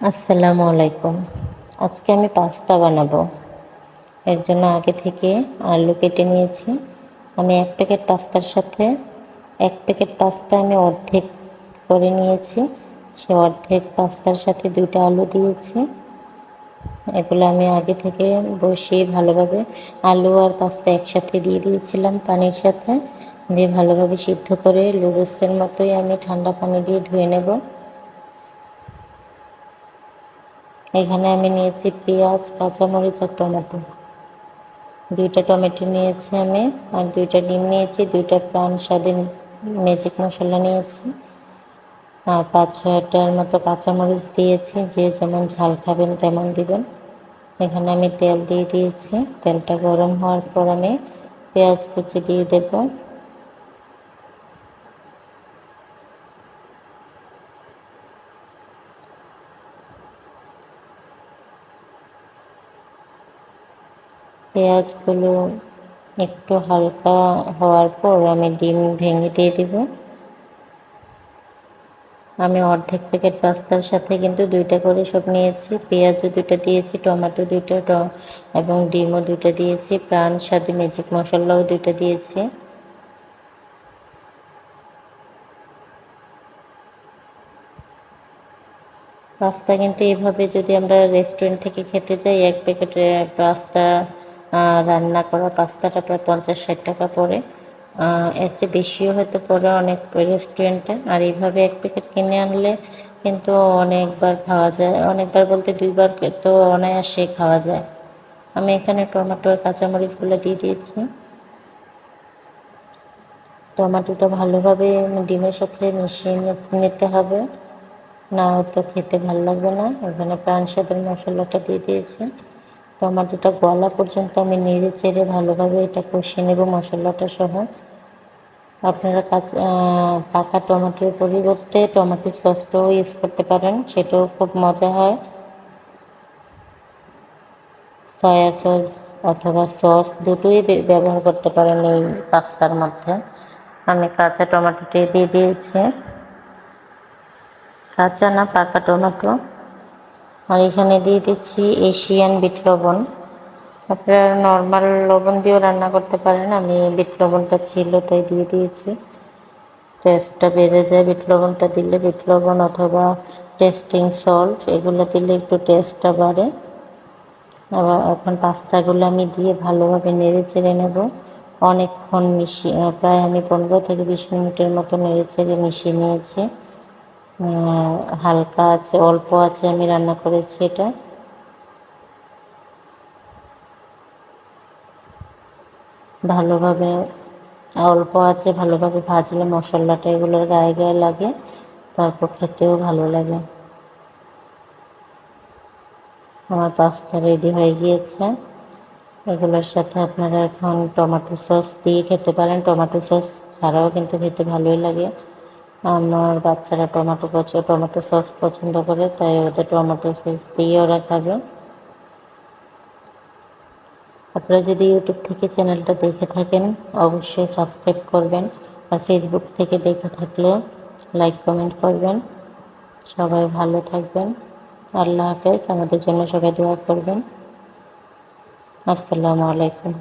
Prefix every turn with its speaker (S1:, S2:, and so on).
S1: আসসালামু আলাইকুম। আজকে আমি পাস্তা বানাবো। এর জন্য আগে থেকে আলু কেটে নিয়েছি। আমি এক প্যাকেট পাস্তার সাথে এক প্যাকেট পাস্তা আমি অর্ধেক করে নিয়েছি। সে অর্ধেক পাস্তার সাথে দুইটা আলু দিয়েছি। এগুলো আমি আগে থেকে বসিয়ে ভালোভাবে আলু আর পাস্তা একসাথে দিয়ে দিয়েছিলাম পানির সাথে। দিয়ে ভালোভাবে সিদ্ধ করে লুডুসের মতোই আমি ঠান্ডা পানি দিয়ে ধুয়ে নেব। এখানে আমি নিয়েছি পেঁয়াজ, কাঁচামরিচ আর টমেটো। দুইটা টমেটো নিয়েছি আমি আর দুইটা ডিম নিয়েছি, দুইটা প্রাণ স্বাধীন ম্যাজিক মশলা নিয়েছি। আর পাঁচ ছয়টার মতো কাঁচামরিচ দিয়েছি, যে যেমন ঝাল খাবেন তেমন দিবেন। এখানে আমি তেল দিয়ে দিয়েছি, তেলটা গরম হওয়ার পর আমি পেঁয়াজ কুচি দিয়ে দেবো। পেঁয়াজগুলো একটু হালকা হওয়ার পর আমি ডিম ভেঙে দিয়ে দিব। আমি অর্ধেক প্যাকেট পাস্তার সাথে কিন্তু দুইটা করে সব নিয়েছি। পেঁয়াজও দুইটা দিয়েছি, টমেটো দুইটা এবং ডিমও দুইটা দিয়েছি, প্রাণ সাথে ম্যাজিক মশলাও দুইটা দিয়েছি। পাস্তা কিন্তু এভাবে যদি আমরা রেস্টুরেন্ট থেকে খেতে যাই, এক প্যাকেটে পাস্তা রান্না করা পাস্তাটা প্রায় পঞ্চাশ ষাট টাকা পড়ে। এর চেয়ে বেশিও হয়তো পড়ে অনেক রেস্টুরেন্টে। আর এইভাবে এক প্যাকেট কিনে আনলে কিন্তু অনেকবার খাওয়া যায়। অনেকবার বলতে দুইবার তো অনায়াসে খাওয়া যায়। আমি এখানে টমেটো আর কাঁচামরিচগুলো দিয়ে দিয়েছি। টমেটোটা ভালোভাবে ডিমের সাথে মিশিয়ে নিতে হবে। না হয়তো খেতে ভালো লাগবে না। এখানে প্রাণ সাদের মশলাটা দিয়ে দিয়েছি। টমেটোটা গলা পর্যন্ত আমি নেড়ে চেড়ে ভালোভাবে এটা কষিয়ে নেব মশলাটা সহ। আপনারা কাঁচা পাকা টমেটোর পরিবর্তে টমেটো সসটাও ইউজ করতে পারেন, সেটাও খুব মজা হয়। সয়া সস অথবা সস দুটোই ব্যবহার করতে পারেন এই পাস্তার মধ্যে। আমি কাঁচা টমেটোটি দিয়ে দিয়েছি। কাঁচা না, পাকা টমেটো। আর এখানে দিয়ে দিচ্ছি এশিয়ান বিট লবণ। আপনারা নর্মাল লবণ দিয়েও রান্না করতে পারেন। আমি বিট লবণটা ছিল তাই দিয়ে দিয়েছি। টেস্টটা বেড়ে যায়। বিট লবণটা দিলে বিট লবণ অথবা টেস্টিং সল্ট এগুলো দিলে একটু টেস্টটা বাড়ে। আবার এখন পাস্তাগুলো আমি দিয়ে ভালোভাবে নেড়ে চেড়ে নেব। অনেকক্ষণ মিশিয়ে, প্রায় আমি পনেরো থেকে বিশ মিনিটের মতো নেড়ে চেড়ে মিশিয়ে নিয়েছি। হালকা আছে, অল্প আছে, আমি রান্না করেছি এটা। ভালোভাবে, অল্প আছে, ভালোভাবে ভাজলে মশলাটা এগুলোর গায়ে গায়ে লাগে, তারপর খেতেও ভালো লাগে। আমার পাস্তা রেডি হয়ে গিয়েছে। এগুলোর সাথে আপনারা এখন টমেটো সস দিয়ে খেতে পারেন। টমেটো সস ছাড়াও কিন্তু খেতে ভালোই লাগে। আমার বাচ্চারা টমেটো পছন্দ টমেটো সস পছন্দ করে, তাই ওদের টমেটো সস দিয়ে ওরা খাবে আপনারা যদি ইউটিউব থেকে চ্যানেলটা দেখে থাকেন, অবশ্যই সাবস্ক্রাইব করবেন আর ফেসবুক থেকে দেখে থাকলে লাইক, কমেন্ট করবেন। সবাই ভালো থাকবেন। আল্লাহ হাফেজ। আমাদের জন্য সবাই দোয়া করবেন। আসসালামু আলাইকুম।